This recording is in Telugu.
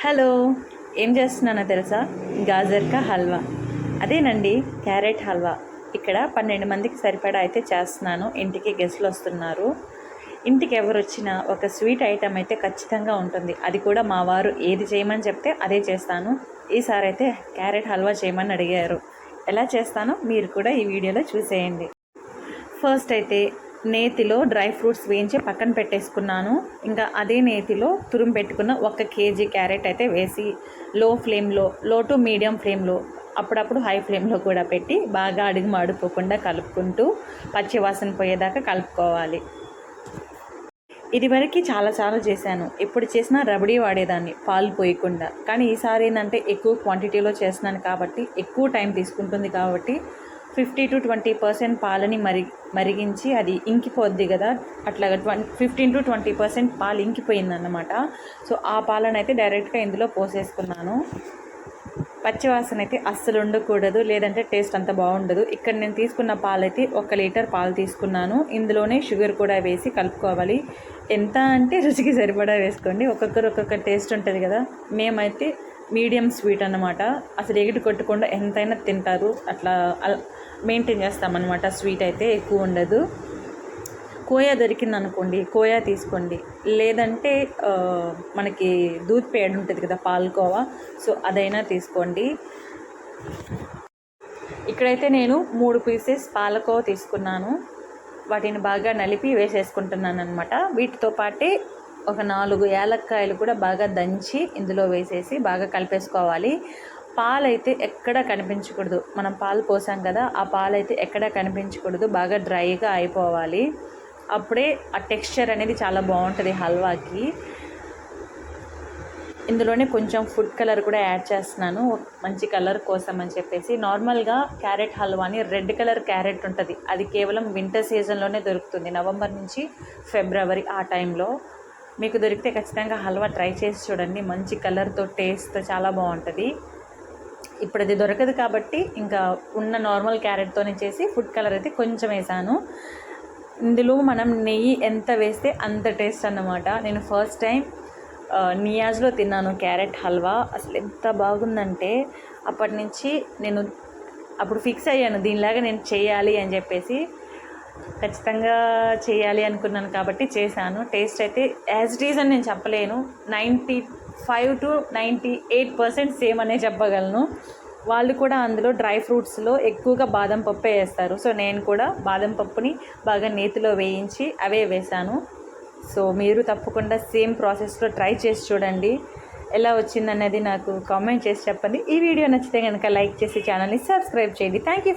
హలో ఏం చేస్తున్నానో తెలుసా? గాజర్కా హల్వా. అదేనండి క్యారెట్ హల్వా. ఇక్కడ పన్నెండు మందికి సరిపడా అయితే చేస్తున్నాను. ఇంటికి గెస్ట్లు వస్తున్నారు. ఇంటికి ఎవరు వచ్చినా ఒక స్వీట్ ఐటెం అయితే ఖచ్చితంగా ఉంటుంది. అది కూడా మా వారు ఏది చేయమని చెప్తే అదే చేస్తాను. ఈసారి అయితే క్యారెట్ హల్వా చేయమని అడిగారు. ఎలా చేస్తానో మీరు కూడా ఈ వీడియోలో చూసేయండి. ఫస్ట్ అయితే నేతిలో డ్రై ఫ్రూట్స్ వేయించి పక్కన పెట్టేసుకున్నాను. ఇంకా అదే నేతిలో తురుము పెట్టుకున్న ఒక కేజీ క్యారెట్ అయితే వేసి లో ఫ్లేమ్లో లో టు మీడియం ఫ్లేమ్లో అప్పుడప్పుడు హై ఫ్లేమ్లో కూడా పెట్టి బాగా అడుగు మాడిపోకుండా కలుపుకుంటూ పచ్చివాసన పోయేదాకా కలుపుకోవాలి. ఇదివరకు చాలా చాలా చేశాను. ఎప్పుడు చేసినా రబడీ వాడేదాన్ని పాలు పోయకుండా. కానీ ఈసారి ఏంటంటే ఎక్కువ క్వాంటిటీలో చేస్తున్నాను కాబట్టి ఎక్కువ టైం తీసుకుంటుంది కాబట్టి ఫిఫ్టీ టు ట్వంటీ పర్సెంట్ పాలని మరి మరిగించి అది ఇంకిపోద్ది కదా. అట్లాగా ట్వం ఫిఫ్టీన్ టు ట్వంటీ పర్సెంట్ పాలు ఇంకిపోయిందన్నమాట. సో ఆ పాలను అయితే డైరెక్ట్గా ఇందులో పోసేసుకున్నాను. పచ్చివాసన అయితే అస్సలు ఉండకూడదు లేదంటే టేస్ట్ అంత బాగుండదు. ఇక్కడ నేను తీసుకున్న పాలైతే ఒక లీటర్ పాలు తీసుకున్నాను. ఇందులోనే షుగర్ కూడా వేసి కలుపుకోవాలి. ఎంత అంటే రుచికి సరిపడా వేసుకోండి. ఒక్కొక్కరు ఒక్కొక్క టేస్ట్ ఉంటుంది కదా. మేమైతే మీడియం స్వీట్ అన్నమాట. అసలు ఎగిటి కొట్టకుండా ఎంతైనా తింటారు. అట్లా మెయింటైన్ చేస్తామన్నమాట. స్వీట్ అయితే ఎక్కువ ఉండదు. కోయా దొరికింది అనుకోండి కోయా తీసుకోండి. లేదంటే మనకి దూద్ పేడ ఉంటుంది కదా పాలకోవా సో అదైనా తీసుకోండి. ఇక్కడైతే నేను మూడు పీసెస్ పాలకోవా తీసుకున్నాను. వాటిని బాగా నలిపి వేసేసుకుంటున్నాను అనమాట వీటితో పాటే ఒక నాలుగు యాలక్కాయలు కూడా బాగా దంచి ఇందులో వేసేసి బాగా కలిపేసుకోవాలి. పాలైతే ఎక్కడ కనిపించకూడదు. మనం పాలు పోసాం కదా ఆ పాలైతే ఎక్కడ కనిపించకూడదు. బాగా డ్రైగా అయిపోవాలి. అప్పుడే ఆ టెక్స్చర్ అనేది చాలా బాగుంటుంది హల్వాకి. ఇందులోనే కొంచెం ఫుడ్ కలర్ కూడా యాడ్ చేస్తున్నాను. మంచి కలర్ కోసం అని చెప్పేసి. నార్మల్గా క్యారెట్ హల్వాని రెడ్ కలర్ క్యారెట్ ఉంటుంది. అది కేవలం వింటర్ సీజన్లోనే దొరుకుతుంది. నవంబర్ నుంచి ఫిబ్రవరి ఆ టైంలో. మీకు దొరికితే ఖచ్చితంగా హల్వా ట్రై చేసి చూడండి. మంచి కలర్తో టేస్ట్తో చాలా బాగుంటుంది. ఇప్పుడు అది దొరకదు కాబట్టి ఇంకా ఉన్న నార్మల్ క్యారెట్తోనే చేసి ఫుడ్ కలర్ అయితే కొంచెం వేసాను. ఇందులో మనం నెయ్యి ఎంత వేస్తే అంత టేస్ట్ అన్నమాట. నేను ఫస్ట్ టైం నియాజ్లో తిన్నాను క్యారెట్ హల్వా. అసలు ఎంత బాగుందంటే అప్పటి నుంచి నేను అప్పుడు ఫిక్స్ అయ్యాను. దీనిలాగా నేను చేయాలి అని చెప్పేసి ఖచ్చితంగా చేయాలి అనుకున్నాను కాబట్టి చేశాను. టేస్ట్ అయితే యాజ్ ఇట్ ఈజ్ అని నేను చెప్పలేను. Ninety five to ninety eight percent same అనే చెప్పగలను. వాళ్ళు కూడా అందులో డ్రై ఫ్రూట్స్లో ఎక్కువగా బాదం పప్పే వేస్తారు. సో నేను కూడా బాదం పప్పుని బాగా నేతిలో వేయించి అవే వేశాను. సో మీరు తప్పకుండా సేమ్ ప్రాసెస్లో ట్రై చేసి చూడండి. ఎలా వచ్చిందన్నది నాకు కామెంట్ చేసి చెప్పండి. ఈ వీడియో నచ్చితే కనుక లైక్ చేసి ఛానల్ని సబ్స్క్రైబ్ చేయండి. Thank you